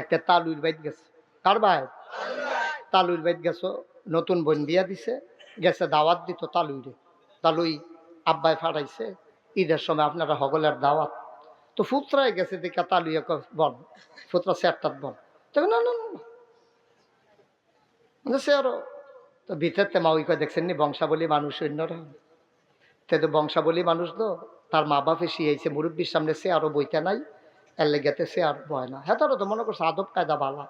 একটা তালুর বাইত গেছে। কার ভাই? তালুর বাইত গেছো নতুন বোন বিয়া দিছে গেছে দাওয়াত দিত তালুইরে তালুই আব্বাই ফাটাইছে ঈদের সময় আপনারা হগলের দাওয়াত। তো ফুতরায় গেছে দেখে তালুইয়া বল ফুতরা স্যারটাত বল তো না না না, না মানে সে আরও তো মা ওই দেখছেন নি বংশাবলী মানুষ অন্যরা? তে তো বংশাবলী মানুষ তো তার মা বাপে শিয়েছে মুরব্বীর সামনে সে আরও বইতে নাই। এর লেগেতে সে আর বয় না হেতারও তো মনে করছে আদব কায়দা বালা।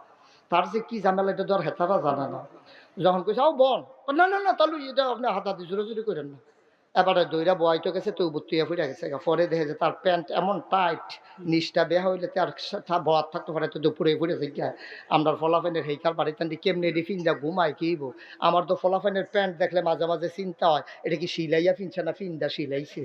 তার যে কি ঝামেলা এটা ধর হেতারা জানে না। যখন কইছে ও বল। না না না তাহলে এটা আপনি হাতাতে জোরে জোরে করেন না। এবারে দইরা বয়তো গেছে, তো বুত্তুইয়া ফুটে গেছে। পরে দেখে যে তার প্যান্ট এমন টাইট নিচটা বেয়া হইলে তার বরাত থাকতে পারে তো দুপুরে ফুটে গিয়া আমরা ফলাফেনের হেইকার বাড়িতে কেমনে রিফিন যা ঘুমায় কিব আমার তো ফলাফেনের প্যান্ট দেখলে মাঝে মাঝে চিন্তা হয়, এটা কি সিলাইয়া ফিনছে না ফিন্দা সিলাইছে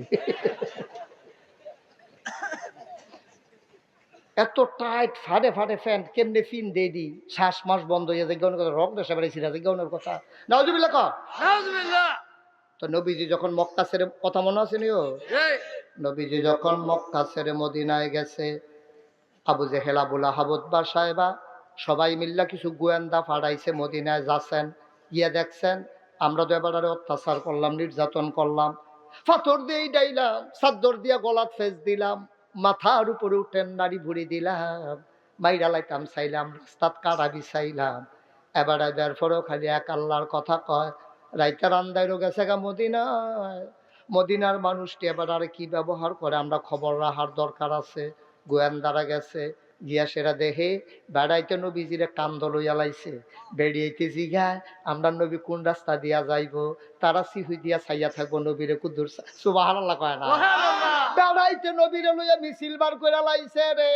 এত টাইট ফাড়ে ফাড়ে প্যান্ট কেমনে ফিন দিয়ে দি শ্বাস মাস বন্ধ হয়ে যায় গৌনের কথা রক দেশে বেড়াইছি না গৌনের কথা। নাওজুবিল্লা ক নাউজুবিল্লাহ। তো নবীজি যখন মক্কা ছেড়ে কথা মনে আছে নিও নবীজি যখন মক্কা ছেড়ে মদিনায় গেছে আবু জেহেল আবুল আহাবদ বা সাহেবা সবাই মিল্লা কিছু গোয়েন্দা ফাড়াইছে মদিনায় যাচ্ছেন। গিয়ে দেখছেন আমরা তো এবার অত্যাচার করলাম নির্যাতন করলাম। ফাথর দিয়ে ডাইলাম চাদর দিয়া গলাত ফেস দিলাম। মাথার উপরে উঠেন নাড়ি ভুড়ি দিলাম, মাইরা লাইতাম, চাইলাম, রাস্তাত কাটা বিছাইলাম। এবার দেওয়ার পরেও খালি এক আল্লাহর কথা কয়, রাইতার আন্দাইরও গেছে গা মদিনায়। মদিনার মানুষটি এবার আর কি ব্যবহার করে, আমরা খবর রাখার দরকার আছে, গোয়েন্দারা গেছে, গিয়া সেরা দেখে বেড়াইতে নবীজিরে কান্দ লইয়া লাইছে। বেরিয়েতে জিগায় আমরা নবী কোন রাস্তা দিয়া যাইব তারা সিহুই দিয়া ছাইয়া থাকব, নবীরে কুদুর সুবাহ আল্লাহ কয় না। বেড়াইতে নবীরে লইয়া মিছিল বার করে লাইছে রে।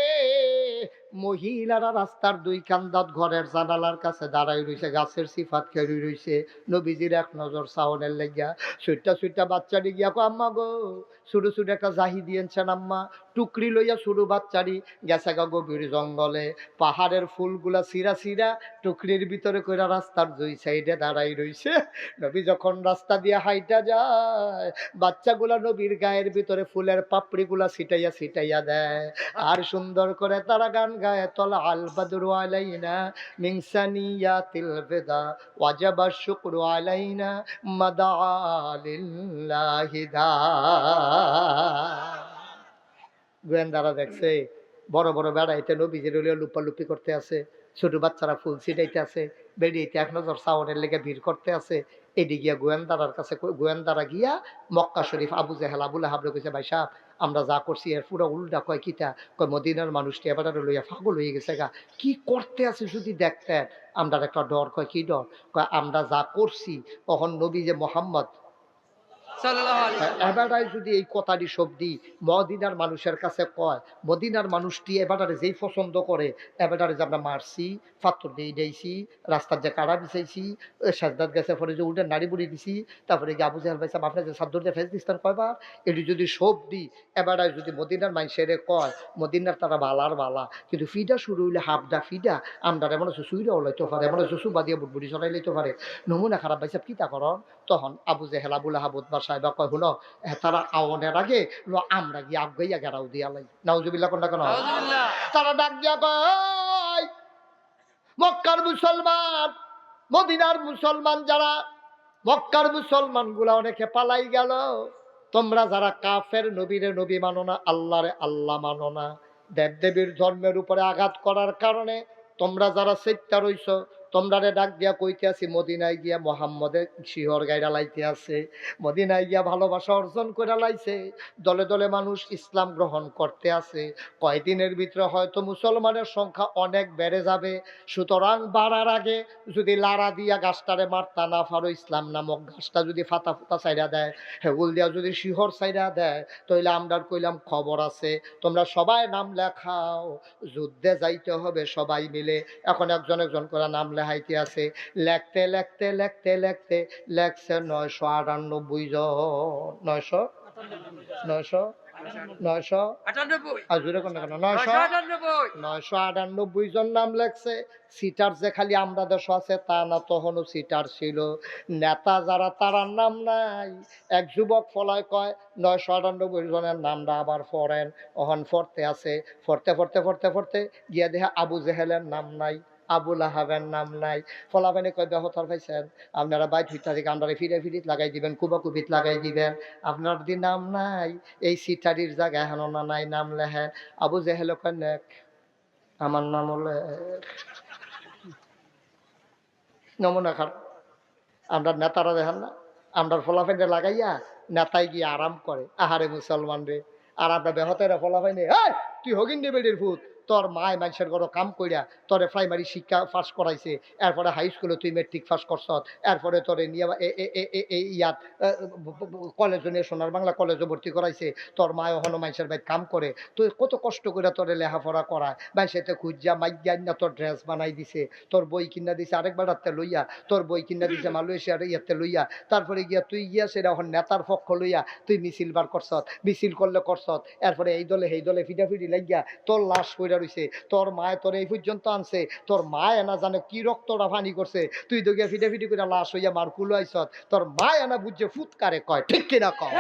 মহিলারা রাস্তার দুই কান্দাত ঘরের জানালার কাছে দাঁড়াই রইছে, গাছের সিফাত খেয়ে রইছে। নবীজির এক নজর সাউনের লেগিয়া সুইটা সুইটা বাচ্চাটি গিয়া কো আম্মা গো শুরু শুরু একটা জাহি দিয়েছেন আম্মা। টুকরি লইয়া শুরু বাচ্চারি গেছে গা গভীর জঙ্গলে। পাহাড়ের ফুলগুলা সিরা সিরা টুকরির ভিতরে কইরা রাস্তার দুই সাইডে দাঁড়াই রইছে। নবী যখন রাস্তা দিয়ে হাইটা যায়, বাচ্চাগুলা নবীর গায়ের ভিতরে ফুলের পাপড়িগুলা ছিটাইয়া ছিটাইয়া দেয়। আর সুন্দর করে তারা গান গায় তলা আল বাদরু আলাইনা মিংসানিয়া তিল বেদা ওয়াজাবা শুকরু আলাইনা মাদা গোয়েন্দারা দেখছে, বড় বড় বেড়াইতে নবীজির লুপালুপি করতে আছে, ছোট বাচ্চারা ফুল ছিটাইতে আছে বেরিয়েতে এক নজর সাউনের লেগে ভিড় করতে আছে, এদিকে গিয়া গোয়েন্দারার কাছে, গোয়েন্দারা গিয়া মক্কা শরীফ আবু জেহেল, আবুল হাবরে কইছে, ভাই সাহেব আমরা যা করছি, এর পুরো উল্টা কয় কিতা কয় মদিনার মানুষটি এবার লইয়া ফাগল হয়ে গেছে গা। কি করতে আছে যদি দেখতেন? আমরা একটা ডর, কয় কি ডর? কয় আমরা যা করছি, তখন নবী যে মোহাম্মদ এবারাই যদি এই কথাটি শব্দি মদিনার মানুষের কাছে কয় মদিনার মানুষটি এবারে যেই পছন্দ করে এবারে যে আমরা মারছি ফাত্তর দিয়ে দিয়েছি রাস্তার যে কাড়া বিছাইছি সাজদাত গেছে পরে যে উল্টে নাড়ি বুড়ি দিছি তারপরে গিয়ে আবু জাহাল ভাইসাব আপনার যে সাদ্দর দিয়ে ফেস দিস্তান কয়বার এটি যদি শব্দি এবারে যদি মদিনার মানুষের কয় মদিনার তারা বালার বালা কিন্তু ফিডা শুরু হইলে হাফডা ফিডা আমরা এমন হচ্ছে সুইরা ওলাইতে পারে এমন হচ্ছে সুবা দিয়ে বুটবুটি চলাই লইতে পারে। নমুনা খারাপ ভাইসাব কি তা করন তখন আবু জেহেল আবুল আহাবুদ বা সাহেবা কয় এ তারা আওয়ানের আগে আমরা গিয়ে আগাইয়া গেরাও দিয়া লাই। কোনটা কেন? তারা ডাক দিয়া কয় মক্কার মুসলমান মদিনার মুসলমান যারা মক্কার মুসলমানগুলা অনেকে পালাই গেল। তোমরা যারা কাফের নবীরে নবী মানো না আল্লাহরে আল্লাহ মানো না। দেবদেবীর ধর্মের উপরে আঘাত করার কারণে তোমরা যারা সেটটা রইছ তোমরা রে ডাক দিয়া কইতে আছি মদিনায় গিয়া মোহাম্মদের শিহর গাইরা লাইতে আছে মদিনায় গিয়া ভালোবাসা অর্জন করে লাইছে। দলে দলে মানুষ ইসলাম গ্রহণ করতে আছে। কয়দিনের ভিতরে হয়তো মুসলমানের সংখ্যা অনেক বেড়ে যাবে। সুতরাং বাড়ার আগে যদি লারা দিয়া গাছটারে মারতা না পারো, ইসলাম নামক গাছটা যদি ফাতা ফুতা চাইরা দেয় হেগুল দিয়া যদি শিহর চাইরা দেয় তাহলে আমরা কইলাম খবর আছে। তোমরা সবাই নাম লেখাও। যুদ্ধে যাইতে হবে সবাই মিলে। এখন একজন একজন করে নাম লেখাইতে আছে লেখতে লেখতে লেখতে লেখতে লেখছে নয়শো আটানব্বই জন। নয়শো? নয়শো? নয়শো? আটানব্বই। কোন কেন? নয়শো? নয়শো আটানব্বই। জন নাম লেখছে। সিটার যে খালি আমরা দেশ আছে তা না তখনও সিটার ছিল। নেতা যারা তারার নাম নাই। এক যুবক ফলায় কয় নয়শো আটানব্বই জনের নামটা আবার পড়েন ওহন ফরতে আছে। ফরতে ফরতে ফরতে ফরতে গিয়া দেখে আবু জেহেলের নাম নাই। আবুল আহাবের নাম নাই। ফলাফেনে কয় বেহতর পাইছেন আপনারা বাইর ফিরতা থেকে আপনারা ফিরে ফিরিত লাগাই দিবেন কুবা কুবিত লাগাই দিবেন। আপনার দি নাম নাই, এই সিটারির জায়গায় হেননা নাই, নাম লেহেন আবু জেহেল কয়, নেক, আমার নাম হলে নমুনা খারাপ আমরা নেতারা দেখেন না। আমরা ফলাফেনে লাগাইয়া নেতায় গিয়ে আরাম করে। আহারে মুসলমান রে। আর আমরা বেহতের ফলাফাইনে এই, তুই হগিন বেডির ভূত। তোর মায় মানুষের ঘর কাম কইরা তোরে প্রাইমারি শিক্ষা পাস করাইছে, এরপরে হাই স্কুলে তুই মেট্রিক পাস করছ এরপরে তোরে নিয়ে ইয়াত কলেজে নিয়ে সোনার বাংলা কলেজে ভর্তি করাইছে, তোর মায় হন মানুষের বাড়ি কাম করে। তুই কত কষ্ট করে তোরে লেখাপড়া করায় মানুষেতে খুঁজা মাইয়া না তোর ড্রেস বানাই দিছে, তোর বই কিনা দিছে আরেকবার হাতে লইয়া, তোর বই কিনা দিছে মালয়েশিয়ার ইয়াতে লইয়া, তারপরে গিয়া তুই গিয়া সেটা এখন নেতার পক্ষ লইয়া তুই মিছিল বার করছত মিছিল করলে করছত এরপরে এই দলে সেই দলে ফিডাফিডি লাগিয়া তোর লাশ কইরা রইছে, তোর মায় তোর এই পর্যন্ত আনছে, তোর মায় না জানে কি রক্তটা পানি করছে, তুই তো গিয়া ফিডাফিডি করে লাশ হইয়া মার কুলো আইছত তোর মায় না বুঝছে ফুৎকারে কয়, ঠিক কিনা কয়?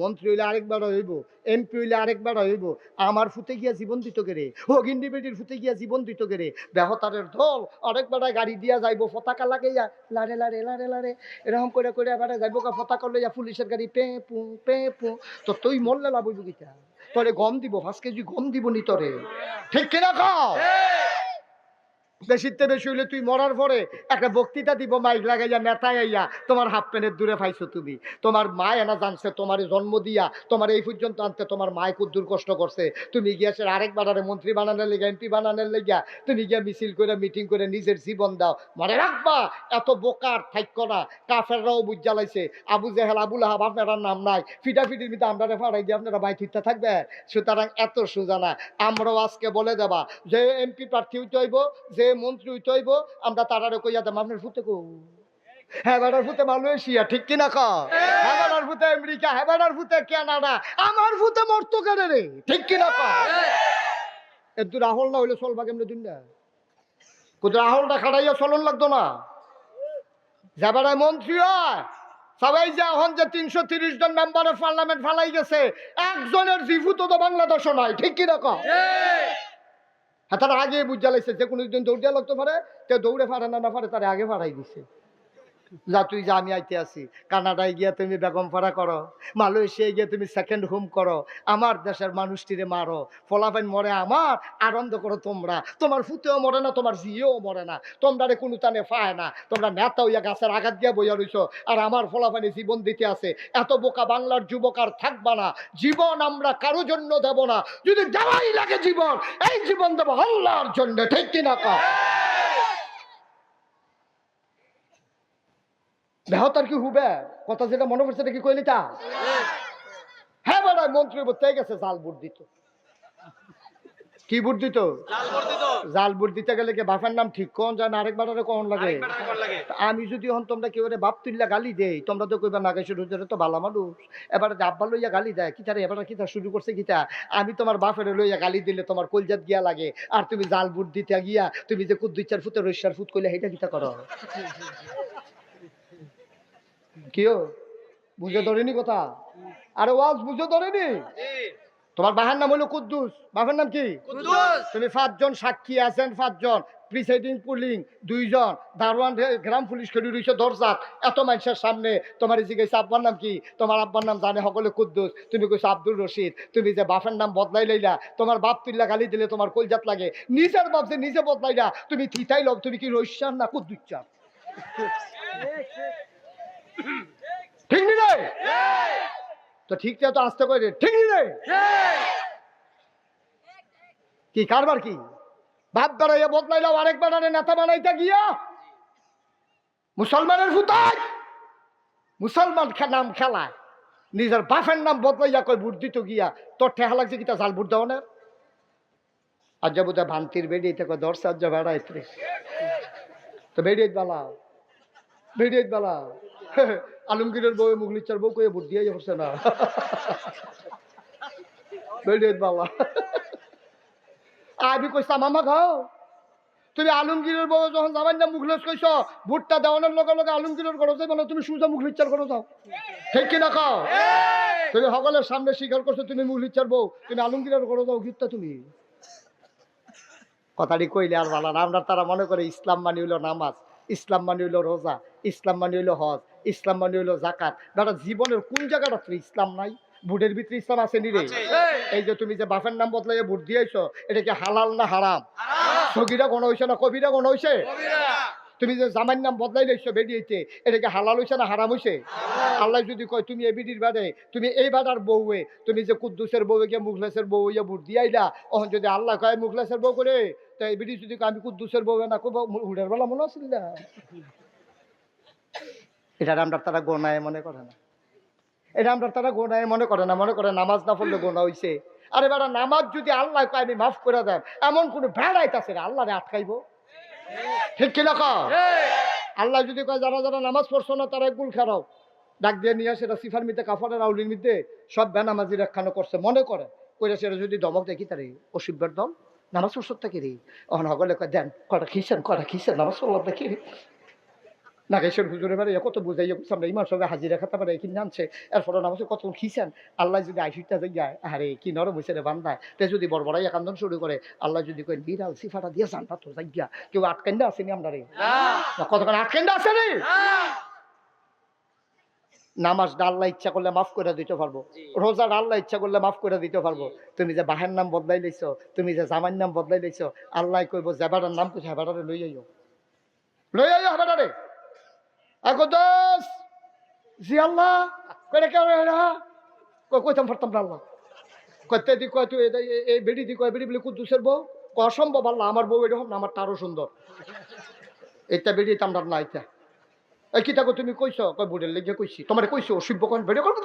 মন্ত্রী হইলে আরেকবার হইব, এমপি হইলে আরেকবার হইব, আমার ফুতে গিয়া জীবন দিত কেরে হগিন্ডি বেটির ফুতে গিয়া জীবন দিত কেরে বেহতারের দল আরেকবার গাড়ি দিয়া যাইব, পতাকা লাগাইয়া, লারে লারে লারে লারে, এরকম করে করে এবারে যাইব কা পতাকা লইয়া পুলিশের গাড়ি, পে, পু পে, পু, তো তুই মরলে লাভ হইব কিতা? তোরে গম দিব পাঁচ কেজি গম দিব নি তোরে ঠিক কিনা কও? বেশিতে বেশি হইলে তুই মরার পরে একটা বক্তৃতা দিব, মাইক লাগাইয়া নেতায় আইয়া, তোমার হাফ প্যান্টের দূরে পাইছো তুমি। তোমার মা এনা জানছে, তোমার জন্ম দিয়া, তোমার এই পর্যন্ত আনতে তোমার মায় খুব দূর কষ্ট করছে। তুমি গিয়েছে আরেকবার আরে মন্ত্রী বানানোর লেগা এমপি বানানোর লেগা তুমি গিয়া মিছিল করে, মিটিং করে নিজের জীবন দাও। মনে রাখবা, এত বোকার থাইক্য না। কাফেররাও বুঝ জ্বালাইছে, আবু জেহেল আবুল আহাব আপনার নাম নাই। ফিটাফিটির ভিতরে আমরা ফাড়াই দিয়ে আপনারা বাই ঠিকঠাক থাকবে সুতরাং এত সোজা না। আমরাও আজকে বলে দেবা, যে এমপি প্রার্থী হইতে হইব, যে মন্ত্রী হইব, আমরা তারারে কইয়া দেব, আপনার ফুতে কো। হ্যাঁ ফুতে মালয়েশিয়া, ঠিক কিনা বেড়ার ফুতে আমেরিকা ফুতে কানাডা, আমার ফুতে মরতো কেন রে, ঠিক কিনা রাহুল না হইলে কেমনে দিন না? চলন লাগতো না। যাবারায় মন্ত্রী হয়, সবাই যে এখন যে তিনশো তিরিশ জন মেম্বারের পার্লামেন্ট ফালাই গেছে, একজনের জিভুত তো বাংলাদেশও নাই, ঠিক কীরকম হ্যাঁ তারা আগে বুঝা লাগছে যে কোনো একজন দৌড়িয়া লাগতে পারে, কেউ দৌড়ে ফাড়ে না না পারে তারা আগে ফাড়াই দিছে। যা তুই যা, আমি আইতে আসি কানাডায় গিয়া তুমি বেগম ফাড়া করো। মালয়েশিয়ায় গিয়ে তুমি সেকেন্ড হোম করো। আমার দেশের মানুষটিরে মারো। ফলাফাইন মরে আমার, আনন্দ করো তোমরা। তোমার ফুতেও মরে না, তোমার জিয়েও মরে না। তোমরা রে কোনো টানে পায় না। তোমরা নেতা হইয়া গাছের আঘাত দিয়া বইয়া রইছো। আর আমার ফলাফাইনে জীবন দিতে আছে। এত বোকা বাংলার যুবক আর থাকবা না। জীবন আমরা কারও জন্য দেব না। যদি দেওয়াই লাগে জীবন, এই জীবন দেবো আল্লাহর জন্য। ঠিক কিনা কা বেহতার কি হুবে? কথা যেটা মনে পড়ছে এটা কি কইলি তা? হ্যাঁ বেড়া মন্ত্রী বলতে গেছে জাল বুট দিত। কি বুট দিত? জাল বুট দিতে। গেলে কি বাপের নাম ঠিক কোন যায় না? আরেকবার আরে কোন লাগে? আমি যদি হন তোমরা কেউ রে বাপ তুললা গালি দেই তোমরা তো কইবা নাগেশ্বর হুজুরে তো ভালো মানুষ। এবারে আব্বা লইয়া গালি দেয় কিতা রে এবারে কিতা শুরু করছে কিতা আমি তোমার বাপের লইয়া গালি দিলে তোমার কলজাত গিয়া লাগে আর তুমি জাল বুট দিতে গিয়া তুমি যে কুদ দুই চার ফুটে রৈশার ফুট কইলে সেইটা কিতা করো? কিও বুঝে ধরেনি কথা? আরে ওয়াজ বুঝে ধরেনি? তোমার বাহার নাম হলো কুদ্দুস। বাপের নাম কি? তুমি পাঁচজন সাক্ষী আছেন পাঁচজন। প্রিসাইডিং পুলিং দুইজন। দারোয়ান গ্রাম পুলিশ খেলি রয়েছে দরজাত। এত মানুষের সামনে তোমার জিজ্ঞেস আব্বার নাম কি? তোমার আব্বার নাম জানে সকলে কুদ্দুস। তুমি কইছো আব্দুল রশিদ। তুমি যে বাপের নাম বদলাই লইলা তোমার বাপ তুল্লা গালি দিলে তোমার কলজাত লাগে। নিজের বাপ যে নিজে বদলাইলা তুমি থিতাই লব তুমি কি রৈশ্যার না কুদ্দুচ্চার ঠিক নি রে তো ঠিক তো আসতে করে ঠিক নি রে কি কারবার কি? বাপ বেড়াইয়া বদলাইলাম আরেক বেড়ারে নেতা বানাইতে গিয়া। মুসলমানের ভূতাই মুসলমান নাম খেলায়। নিজের বাপের নাম বদলাইয়া কই বুট দিত গিয়া। তোর ঠেহা লাগছে কি তা জাল বুট দেওয়া না? আজ যাব তা ভান্তির থেকে দশ আজ যা বেড়াইতে তো বেরিয়ে বালা বেরিয়ে বালা আলমগীরের বউ মুগলিচার বউ কয়ে বুট দিয়ে পড়ছে না। বাবা আমি কইসাম মামা খাও তুমি আলমগীরের বউ যখন যাবার না মুখলেস কইছ ভুট্টা দেওয়ানোর লগে লগে আলমগীরের যাই বলো তুমি সুজা মুখ লিচ্চার করো যাও। ঠিক কিনা খাও তুমি সকলের সামনে স্বীকার করছ, তুমি মুখ লিচ্চার বউ, তুমি আলমগীরের করো যাও গীতটা তুমি। কথাটি কইলে আর ভালো আমরা তারা মনে করে ইসলাম মানি হইল নামাজ, ইসলাম মানি হইল রোজা। ইসলাম মানে হইল হজ ইসলাম মানে হইল জাকাত দাদা জীবনের কোন জায়গাটা তো ইসলাম নাই? বুটের ভিতরে ইসলাম আছে নি রে এই! যে তুমি যে বাপের নাম বদলাইয়ে ভোট দিয়েছ এটা কি হালাল না হারাম? সগিরা কোন হয়েছে না কবিরা কোন হয়েছে তুমি যে জামাইর নাম বদলাই লইছো বেরিয়েছে এটা কি হালাল হয়েছে না হারাম হয়েছে আল্লাহ যদি কয় তুমি এই বিডির বাদে তুমি এই বাদার বউয়ে তুমি যে কুদ্দুসের বউ গিয়ে মুখলেসের বউ ইয়ে ভোট দিয়াইলা ওখান যদি আল্লাহ কয় মুখলেসের বউ করে তো এই বিডি যদি কয় আমি কুদ্দুসের বউ না কব হুডের বেলা মনে আছিল না? এটা আমরা তারা গোনায় মনে করে না। এটা আমরা তারা গোনায় মনে করে না, মনে করে নামাজ না পড়লে গোনা হইছে। আরে বেটা, নামাজ যদি আল্লাহ আমি মাফ করে দেন, এমন কোনো বেড়াইতাছে না আল্লাহ আটকাইব। ঠিক কিনা কও? আল্লাহ যদি কয়, যারা যারা নামাজ পড়ছো না, তারা গুল খেরাও। ডাক দিয়ে নিয়ে সেটা সিফার মিতে, কাফারের আউলির মিতে, সব বেনামাজির একখানো করছে, মনে করে। কইরা সেটা যদি দমক দেখি, তারে অসিব্যের দল নামাজ পড়ছো থেকে রে? অহন হগলে দেন কটা খিসেন কটা খিসেন, নামাজ পড়লাম না গেছেন হুজুরে বাড়ি কত বুঝাইয়া বুঝছি আমরা ইমার সঙ্গে হাজিরা খাতে পারে কি জানছে এরপরে নামাজ কত খিসেন আল্লাহ যদি আইসিটা যায় আরে কি নরম হয়েছে রে বান্দায় তে যদি বড় বড়াই একান্দন শুরু করে আল্লাহ যদি কয় বিড়াল সিফাটা দিয়ে জানটা তো যাইয়া কেউ আটকাইন্দা আসেনি আমরা রে? না। কতক্ষণ আটকেন্দা আছে রে? নামাজ আল্লাহ ইচ্ছা করলে মাফ করে দিতে পারব। রোজার আল্লাহ ইচ্ছা করলে মাফ করে দিতে পারব। তুমি যে বাহের নাম বদলাই লইছো তুমি যে জামাইর নাম বদলাই লইছো আল্লাহ কইব জেবাটার নাম কিছু হেবাটারে লই আইও। লই আইও হেবাটারে আগো দোস জি আল্লাহ কইরে কেউ কই কইতাম পারতাম না আল্লাহ কইতে দি কয় তুই এই- বেড়ি দি কয় বেড়ি বলে কুদ্দুসের বউ অসম্ভব আল্লাহ আমার বউ এরকম না আমার তারও সুন্দর এটা বেড়ি তামরার না এটা এই কি থাকো তুমি কইছ কয় বুড়ের লেগে কইছি তোমার কইছো অসভ্য কোন বেড়ে করব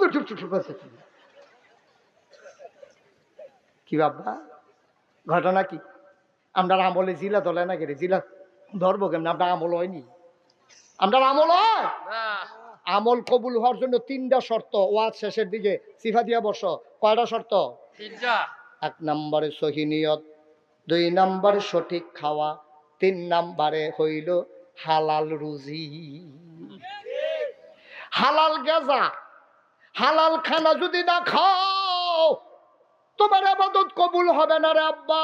কি বাবা ঘটনা কি আমরা আমলে জিলা দলে না গেলে জিলা ধরবো কেমন আমরা আমল হয়নি আমরা আমল হয়? আমল কবুল হওয়ার জন্য তিনটা শর্ত। ওয়াজ শেষের দিকে সিফা দিয়া বস। কয়টা শর্ত? এক নম্বরে সহিনিয়ত দুই নম্বরে সঠিক খাওয়া তিন নম্বরে হইল হালাল রুজি। হালাল গেজা হালাল খানা যদি না খাও তোমার আবাদত কবুল হবে না রে আব্বা।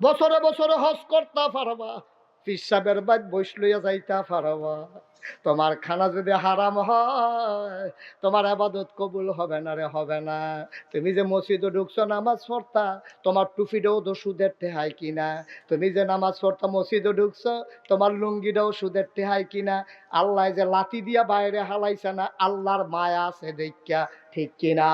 বছরে বছরে হজ করতে পারবা পিসাবের বাদ বৈশ লইয়া যাইতা পারবা তোমার খানা যদি হারাম হয়, তোমার আবাদত কবুল হবে না রে, হবে না। তুমি যে মসজিদে ঢুকছো, নামাজ পড়তা, তোমার টুপিটাও তো সুদের টেহাই কিনা। তুমি যে নামাজ পড়তা, মসজিদে ঢুকছো, তোমার লুঙ্গিটাও সুদের টেহাই কিনা। আল্লাহ যে লাতি দিয়া বাইরে হালাইছে না, আল্লাহর মায়া আছে দেখা ঠিক কিনা?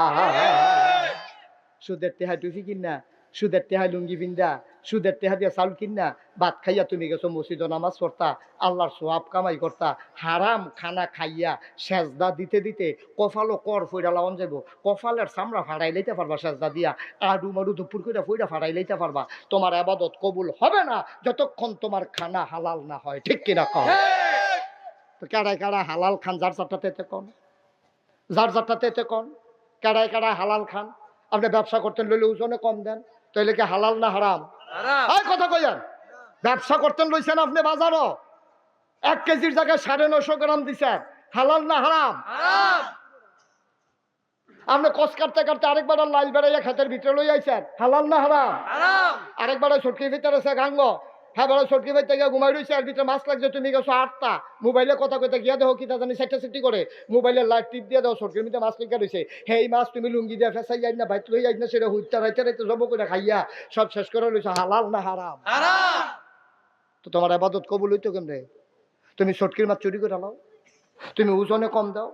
সুদের টেহাই টুপি কিনা? সুদের টেহাই লুঙ্গি পিন্দা সুদের টেহা দিয়া চাউল কিনা ভাত খাইয়া তুমি গেছো মসজিদ নামাজ পড়তা, আল্লাহর সোয়াব কামাই করতা, হারাম খানা খাইয়া সেজদা দিতে দিতে কফালো কর ফইরা লাওন যাব কফালের চামড়া ফাড়াই লইতে পারবা সেজদা দিয়া, আডু মাডু দুপুর করে ফইরা ফাড়াই লইতে পারবা। তোমার আবাদত কবুল হবে না যতক্ষণ তোমার খানা হালাল না হয়, ঠিক কিনা কম তো কেডায় কেডায় হালাল খান, যার চারটাতে এতে কন। যার চারটাতে এতে কন, কেডায় কেডায় হালাল খান। আপনি ব্যবসা করতেন লইলে ওজনে কম দেন। তাইলে কি হালাল না হারাম? কথা কইয়ান। ব্যবসা করতেন লইছেন আপনি বাজারও। এক কেজির জায়গায় সাড়ে নশো গ্রাম দিছেন। হালাল না হারাম? আপনি কস কাটতে কাটতে আরেকবার লাল বেড়াইয়া খাতের ভিতরে লই আইছেন। হালাল না হারাম? আরেকবার ছটকির ভিতরে আছে গাঙ্গ হ্যাঁ বড় ছটকি ভাই থেকে ঘুমাই রয়েছে আর ভিতরে মাছ লাগছে তুমি গেছো আটটা। মোবাইলে কথা কইতে গিয়া দেখো কি জানি সেটা সেটি করে। মোবাইলের লাইট টিপ দিয়ে দাও ছটকির ভিতরে মাছ লেগে রয়েছে হেই মাছ তুমি লুঙ্গি দিয়ে ফেসাই যাই না বাইত লই যাই না সেটা হুইতে রাইতে রাইতে জব করে খাইয়া সব শেষ করে রয়েছে হালাল না হারাম? তো তোমার আবাদত কবুল হইতো কেমনে? তুমি ছটকির মাছ চুরি করে নাও। তুমি ওজনে কম দাও।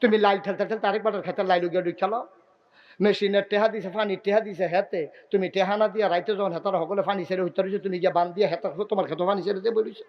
তুমি লাইল ঠেলতে ঠেলতে আরেকবার খেতে লাইল গিয়ে ডুই খেলাও মেশিনের টেহা দিছে পানির টেহা দিছে হেতে। তুমি টেহা না দিয়া রাইতে যখন হেতার সকলে পানি ছেড়ে হইতে তুমি গিয়ে বান দিয়ে হেতা তোমার খেতে পানি ছেড়ে দিয়ে বলিছে।